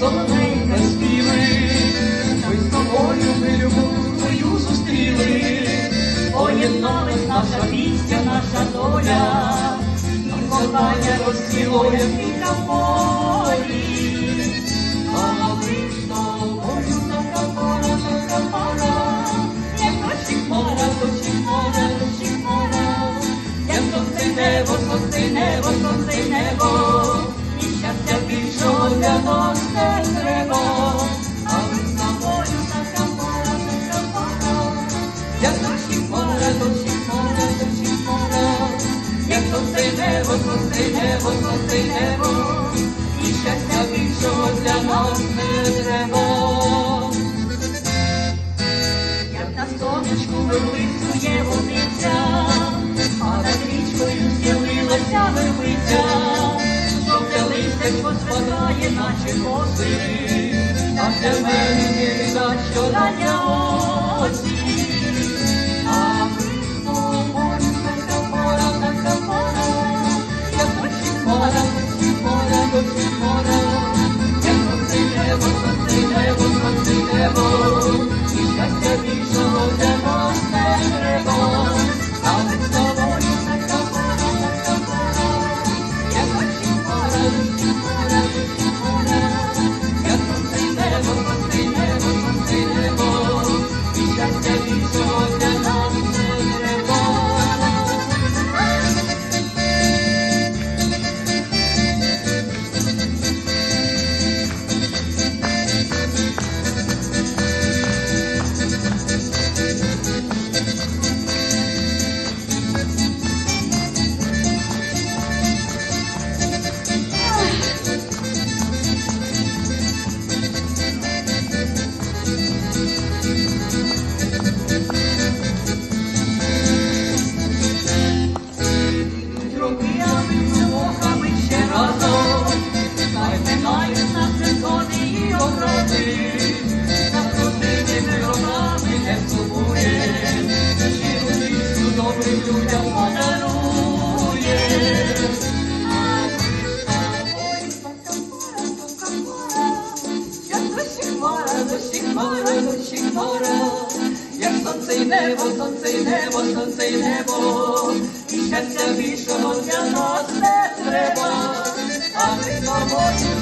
солоненька співи, ми з тобою ми любов зустріли, поєдналась наша пісня, наша доля, нам кохання розцвіло, полі. А ми з тобою така пара, така пара, як наші хмара, дощі хмара, дощі хмара, як сонце небо, сонце небо, сонце небо росте дерево, а ми з тобою така пора, така пора. Як дощі пора, дощі пора, дощі пора, як сонце небо, сонце небо, сонце небо, і щастя більшого для нас не треба. Як на сонечку вилисує водиця, а над річкою з'явилася жовте листечко наші коси, для мене не біда, що рання осінь. Небо, сонце й небо, сонце й небо, і щастя більшого для нас не треба, а ми тобою